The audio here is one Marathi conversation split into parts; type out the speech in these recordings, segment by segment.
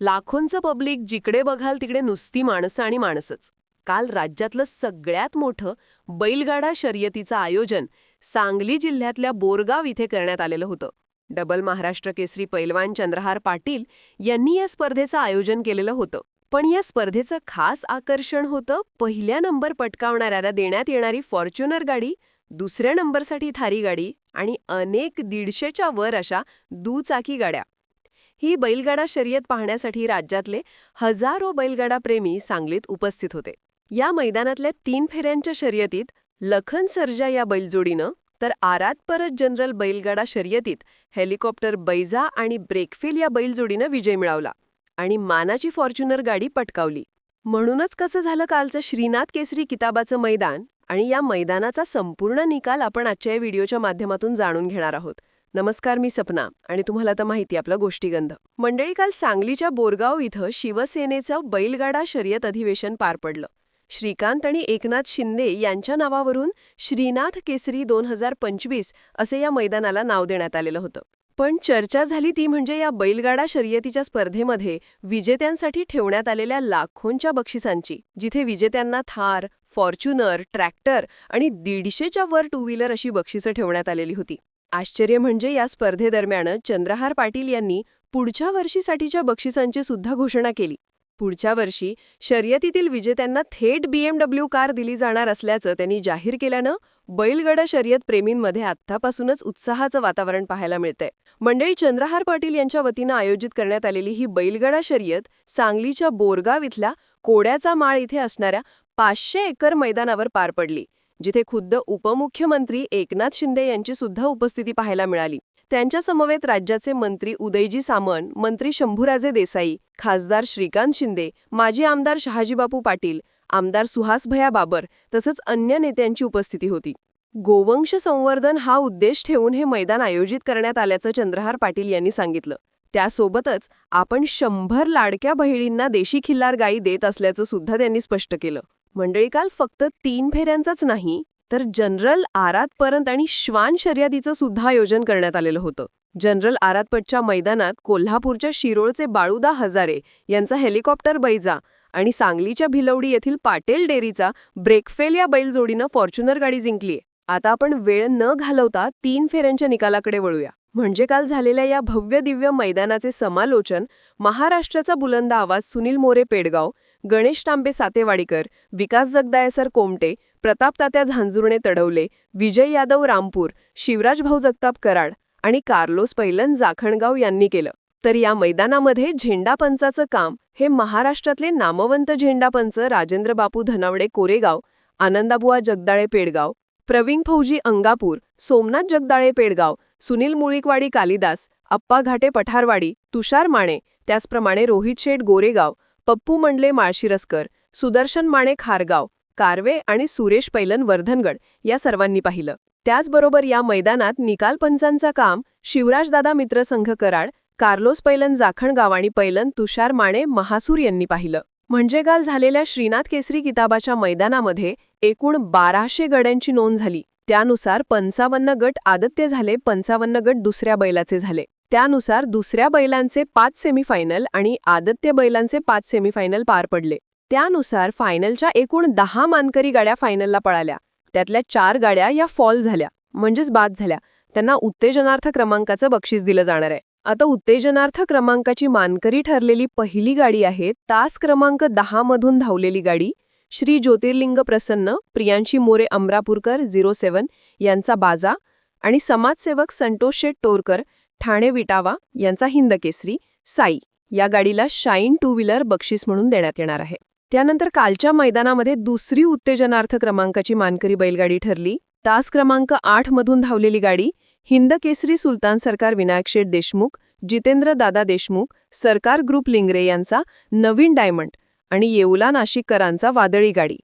लाखोंचं पब्लिक जिकडे बघाल तिकडे नुसती माणसं आणि माणसंच. काल राज्यातलं सगळ्यात मोठं बैलगाडा शर्यतीचं आयोजन सांगली जिल्ह्यातल्या बोरगाव इथे करण्यात आलेलं होतं. डबल महाराष्ट्र केसरी पैलवान चंद्रहार पाटील यांनी या स्पर्धेचं आयोजन केलेलं होतं. पण या स्पर्धेचं खास आकर्षण होतं पहिल्या नंबर पटकावणाऱ्याला देण्यात येणारी फॉर्च्युनर गाडी दुसऱ्या नंबरसाठी थारी गाडी आणि अनेक दीडशेच्या वर अशा दुचाकी गाड्या. ही बैलगाडा शर्यत पाहण्यासाठी राज्यातले हजारो बैलगाडा प्रेमी सांगलीत उपस्थित होते. या मैदानातल्या तीन फेऱ्यांच्या शर्यतीत लखन सर्जा या बैलजोडीनं तर आरात परत जनरल बैलगाडा शर्यतीत हेलिकॉप्टर बैजा आणि ब्रेकफेल या बैलजोडीनं विजय मिळवला आणि मानाची फॉर्च्युनर गाडी पटकावली. म्हणूनच कसं झालं कालचं श्रीनाथ केसरी किताबाचं मैदान आणि या मैदानाचा संपूर्ण निकाल आपण आजच्या या व्हिडिओच्या माध्यमातून जाणून घेणार आहोत. नमस्कार मी सपना आणि तुम्हाला तर माहिती आपला गोष्टीगंध. मंडळी काल सांगलीच्या बोरगाव इथं शिवसेनेचं बैलगाडा शर्यत अधिवेशन पार पडलं. श्रीकांत आणि एकनाथ शिंदे यांच्या नावावरून श्रीनाथ केसरी दोन हजार पंचवीस असे या मैदानाला नाव देण्यात आलेलं होतं. पण चर्चा झाली ती म्हणजे या बैलगाडा शर्यतीच्या स्पर्धेमध्ये विजेत्यांसाठी ठेवण्यात आलेल्या लाखोंच्या बक्षिसांची जिथे विजेत्यांना थार फॉर्च्युनर ट्रॅक्टर आणि दीडशेच्या वर टू व्हीलर अशी बक्षिसं ठेवण्यात आलेली होती. आश्चर्य म्हणजे या स्पर्धेदरम्यान चंद्रहार पाटील यांनी पुढच्या वर्षीसाठीच्या बक्षिसांची सुद्धा घोषणा केली. पुढच्या वर्षी शर्यतीतील विजेत्यांना थेट बीएमडब्ल्यू कार दिली जाणार असल्याचं त्यांनी जाहीर केल्यानं बैलगडा शर्यत प्रेमींमध्ये आत्तापासूनच उत्साहाचं वातावरण पाहायला मिळतंय. मंडळी चंद्रहार पाटील यांच्या वतीनं आयोजित करण्यात आलेली ही बैलगडा शर्यत सांगलीच्या बोरगाव इथल्या कोड्याचा माळ इथे असणाऱ्या पाचशे एकर मैदानावर पार पडली. जिथे खुद्द उपमुख्यमंत्री एकनाथ शिंदे यांची सुद्धा उपस्थिती पाहायला मिळाली. त्यांच्या समवेत राज्याचे मंत्री उदयजी सामंत मंत्री शंभूराजे देसाई खासदार श्रीकांत शिंदे माजी आमदार शहाजीबापू पाटील आमदार सुहासभया बाबर तसंच अन्य नेत्यांची उपस्थिती होती. गोवंश संवर्धन हा उद्देश ठेवून हे मैदान आयोजित करण्यात आल्याचं चंद्रहार पाटील यांनी सांगितलं. त्यासोबतच आपण शंभर लाडक्या बहिणींना देशी खिल्लार गायी देत असल्याचं सुद्धा त्यांनी स्पष्ट केलं. मंडळी काल फक्त तीन फेऱ्यांचाच नाही तर जनरल आरातपर्यंत आणि श्वान शर्यतीचं सुद्धा आयोजन करण्यात आलेलं होतं. जनरल आरातपटच्या मैदानात कोल्हापूरच्या शिरोळचे बाळूदा हजारे यांचा हेलिकॉप्टर बैजा आणि सांगलीच्या भिलवडी येथील पाटेल डेअरीचा ब्रेकफेल या बैलजोडीनं फॉर्च्युनर गाडी जिंकलीय. आता आपण वेळ न घालवता तीन फेऱ्यांच्या निकालाकडे वळूया. म्हणजे काल झालेल्या या भव्य दिव्य मैदानाचे समालोचन महाराष्ट्राचा बुलंद आवाज सुनील मोरे पेडगाव गणेश तांबे सातेवाडीकर विकास जगदायसर कोमटे प्रताप तात्या झांजुर्णे तडवले विजय यादव रामपूर शिवराज भाऊ जगताप कराड आणि कार्लोस पैलन जाखणगाव यांनी केलं. तर या मैदानामध्ये झेंडापंचाचं काम हे महाराष्ट्रातले नामवंत झेंडापंच राजेंद्र बापू धनावडे कोरेगाव आनंदाबुआ जगदाळे पेडगाव प्रवीण फौजी अंगापूर सोमनाथ जगदाळे पेडगाव सुनील मुळीकवाडी कालिदास अप्पा घाटे पठारवाडी तुषार माणे त्याचप्रमाणे रोहित शेठ गोरेगाव पप्पू मंडले माळशिरसकर सुदर्शन माणे खारगाव कारवे आणि सुरेश पैलन वर्धनगड या सर्वांनी पाहिलं. त्याचबरोबर या मैदानात निकाल पंचांचं काम शिवराजदादा मित्रसंघ कराड कार्लोस पैलन जाखणगाव आणि पैलन तुषार माणे महासूर यांनी पाहिलं. म्हणजे काल झालेल्या श्रीनाथ केसरी किताबाच्या मैदानामध्ये एकूण बाराशे गड्यांची नोंद झाली. त्यानुसार पंचावन्न गट आदत्य झाले पंचावन्न गट दुसऱ्या बैलाचे झाले. त्यानुसार दुसऱ्या बैलांचे पाच सेमीफायनल आणि आदत्य बैलांचे पाच सेमीफायनल पार पडले. त्यानुसार फायनलच्या एकूण दहा मानकरी गाड्या फायनलला पळाल्या. त्यातल्या चार गाड्या या फॉल झाल्या म्हणजेच बाद झाल्या. त्यांना उत्तेजनार्थ क्रमांकाचं बक्षीस दिलं जाणार आहे. आता उत्तेजनार्थ क्रमांकाची मानकरी ठरलेली पहिली गाडी आहे तास क्रमांक दहा मधून धावलेली गाडी श्री ज्योतिर्लिंग प्रसन्न प्रियांशी मोरे अमरापूरकर झिरो सेवन यांचा बाजा आणि समाजसेवक संतोष शेठ टोरकर ठाणे विटावा यांचा हिंदकेसरी साई या गाडीला शाईन टू व्हीलर बक्षीस म्हणून देण्यात येणार आहे. त्यानंतर कालच्या मैदानामध्ये दुसरी उत्तेजनार्थ क्रमांकाची मानकरी बैलगाडी ठरली. तास क्रमांक आठ मधून धावलेली गाडी हिंद केसरी सुलतान सरकार विनायक शेठ देशमुख जितेंद्र दादा देशमुख सरकार ग्रुप लिंगरे यांचा नवीन डायमंड आणि येऊला नाशिककरांचा वादळी गाडी.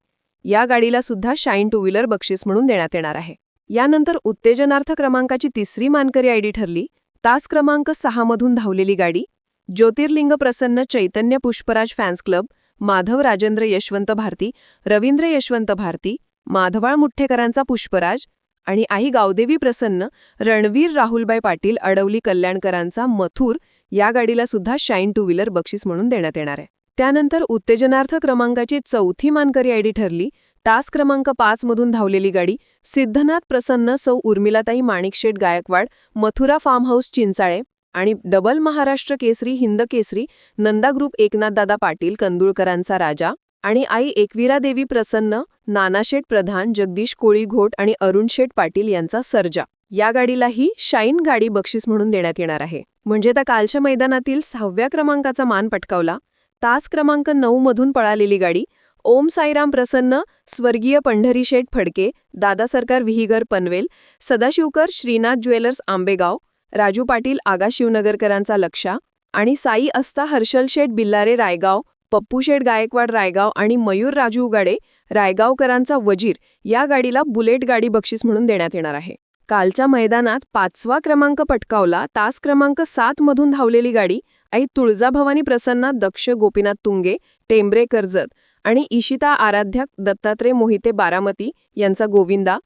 या गाडीला सुद्धा शाईन टू व्हीलर बक्षीस म्हणून देण्यात येणार आहे. यानंतर उत्तेजनार्थ क्रमांकाची तिसरी मानकरी आयडी ठरली. तास क्रमांक सहामधून धावलेली गाडी. ज्योतिर्लिंग प्रसन्न चैतन्य पुष्पराज फॅन्स क्लब. माधव राजेंद्र यशवंत भारती. रवींद्र यशवंत भारती. माधवाळ मुठ्ठेकरांचा पुष्पराज. आणि आई गावदेवी प्रसन्न रणवीर राहुलबाई पाटील अडवली कल्याणकरांचा मथुर. या गाडीला सुद्धा शाईन टू व्हीलर बक्षीस म्हणून देण्यात येणार आहे. त्यानंतर उत्तेजनार्थ क्रमांकाची चौथी मानकरी आयडी ठरली. तास क्रमांक पाच मधून धावलेली गाडी सिद्धनाथ प्रसन्न सौ उर्मिलाताई माणिकशेठ गायकवाड मथुरा फार्म हाऊस चिंचाळे आणि डबल महाराष्ट्र केसरी हिंद केसरी नंदा ग्रुप एकनाथदादा पाटील कंदुळकरांचा राजा आणि आई एकवीरा देवी प्रसन्न नानाशेठ प्रधान जगदीश कोळीघोट आणि अरुण शेठ पाटील यांचा सर्जा. या गाडीलाही शाईन गाडी बक्षीस म्हणून देण्यात येणार आहे. म्हणजे त्या कालच्या मैदानातील सहाव्या क्रमांकाचा मान पटकावला. तास क्रमांक नऊ मधून पळालेली गाडी ओम साईराम प्रसन्न स्वर्गीय पंढरी शेठ फडके दादा सरकार विहिगर पनवेल सदाशिवकर श्रीनाथ ज्वेलर्स आंबेगाव राजू पाटील आगा शिवनगरकरांचा लक्षा आणि साई अस्ता हर्षल शेठ बिल्लारे रायगाव पप्पू शेठ गायकवाड रायगाव आणि मयूर राजू उगाडे रायगावकरांचा वजीर या गाडीला बुलेट गाडी बक्षीस म्हणून देण्यात येणार आहे. कालच्या मैदानात पाचवा क्रमांक पटकावला तास क्रमांक सात मधून धावलेली गाडी आई तुळजाभवानी प्रसन्ना दक्ष गोपीनाथ तुंगे टेंबरे कर्जत आणि इशिता आराध्या दत्तात्रय मोहिते बारामती यांचा गोविंदा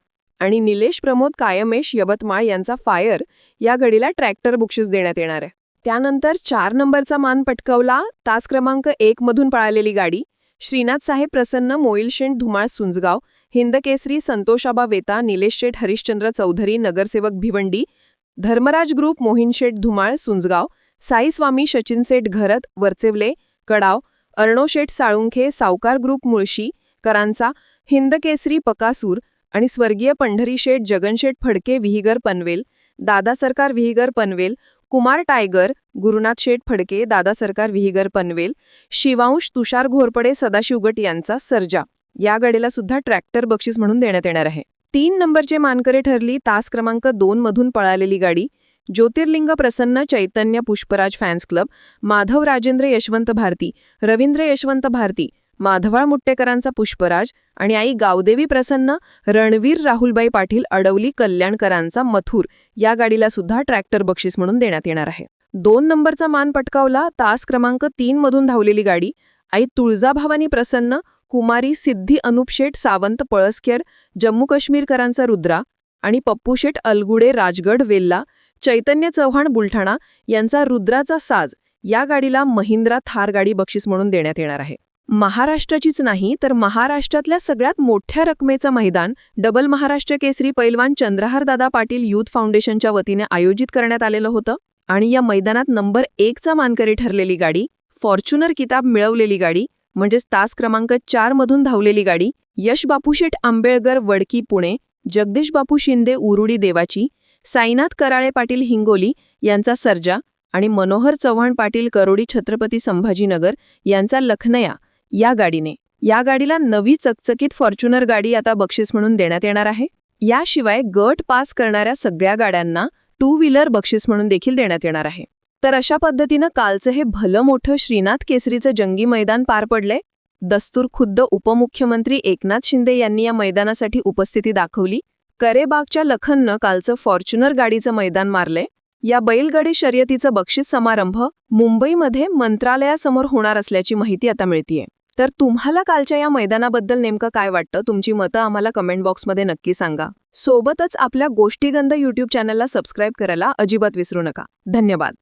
आणि निलेश प्रमोद कायमेश यवतमाळ यांचा फायर या घडीला ट्रॅक्टर बुक्षीस देण्यात येणार आहे. त्यानंतर चार नंबरचा मान पटकवला तास क्रमांक एक मधून पळालेली गाडी श्रीनाथ साहेब प्रसन्न मोईलशेण धुमाळ सुंजगाव हिंदकेसरी संतोषाबा वेता निलेश शेठ हरिश्चंद्र चौधरी नगरसेवक भिवंडी धर्मराज ग्रुप मोहिनशेठ धुमाळ सुंजगाव साईस्वामी सचिन सेठ घरत वरचेवले कडाव अर्णोशेठ साळुंखे सावकार ग्रुप मुळशी करांचा हिंदकेसरी पकासूर आणि स्वर्गीय पंढरीशेठ जगनशेठ फडके विहिगर पनवेल दादा सरकार विहिगर पनवेल कुमार टायगर गुरुनाथ शेठ फडके दादा सरकार विहिगर पनवेल शिवांश तुषार घोरपडे सदाशिवगट यांचा सर्जा. या गाडीला सुद्धा ट्रॅक्टर बक्षीस म्हणून देण्यात येणार आहे. तीन नंबरचे मानकरे ठरली तास क्रमांक दोन मधून पळालेली गाडी ज्योतिर्लिंग प्रसन्न चैतन्य पुष्पराज फॅन्स क्लब माधव राजेंद्र यशवंत भारती रवींद्र यशवंत भारती माधवाळ मुट्टेकरांचा पुष्पराज आणि आई गावदेवी प्रसन्न रणवीर राहुलबाई पाटील अडवली कल्याणकरांचा मथुर या गाडीला सुद्धा ट्रॅक्टर बक्षीस म्हणून देण्यात येणार आहे. दोन नंबरचा मान पटकावला तास क्रमांक तीन मधून धावलेली गाडी आई तुळजाभावानी प्रसन्न कुमारी सिद्धी अनुपशेठ सावंत पळसखेर जम्मू काश्मीरकरांचा रुद्रा आणि पप्पूशेठ अलगुडे राजगड वेल्ला चैतन्य चव्हाण बुलढाणा यांचा रुद्राचा साज या गाडीला महिंद्रा थार गाडी बक्षीस म्हणून देण्यात येणार आहे. महाराष्ट्राचीच नाही तर महाराष्ट्रातल्या सगळ्यात मोठ्या रकमेचं मैदान डबल महाराष्ट्र केसरी पैलवान चंद्रहारदादा पाटील युथ फाउंडेशनच्या वतीने आयोजित करण्यात आलेलं होतं आणि या मैदानात नंबर एकचा मानकरी ठरलेली गाडी फॉर्च्युनर किताब मिळवलेली गाडी म्हणजेच तास क्रमांक चार मधून धावलेली गाडी यश बापूशेठ आंबेळकर वडकी पुणे जगदीश बापू शिंदे उरुडी देवाची साईनाथ कराळे पाटील हिंगोली यांचा सर्जा आणि मनोहर चव्हाण पाटील करोडी छत्रपती संभाजीनगर यांचा लखनया या गाडीने. या गाडीला नवी चकचकीत फॉर्च्युनर गाडी आता बक्षीस म्हणून देण्यात येणार आहे. याशिवाय गट पास करणाऱ्या सगळ्या गाड्यांना टू व्हीलर बक्षीस म्हणून देखील देण्यात येणार आहे. तर अशा पद्धतीनं कालचं हे भलं मोठं श्रीनाथ केसरीचं जंगी मैदान पार पडलंय. दस्तूर खुद्द उपमुख्यमंत्री एकनाथ शिंदे यांनी या मैदानासाठी उपस्थिती दाखवली. करेबागच्या लखननं कालचं फॉर्च्युनर गाडीचं मैदान मारले. या बैलगाडी शर्यतीचं बक्षीस समारंभ मुंबईमध्ये मंत्रालयासमोर होणार असल्याची माहिती आता मिळतीये. तर तुम्हाला कालच्या या मैदानाबद्दल नेमकं काय वाटतं? तुमची मतं आम्हाला कमेंट बॉक्समध्ये नक्की सांगा. सोबतच आपल्या गोष्टीगंध यूट्यूब चॅनलला सबस्क्राईब करायला अजिबात विसरू नका. धन्यवाद.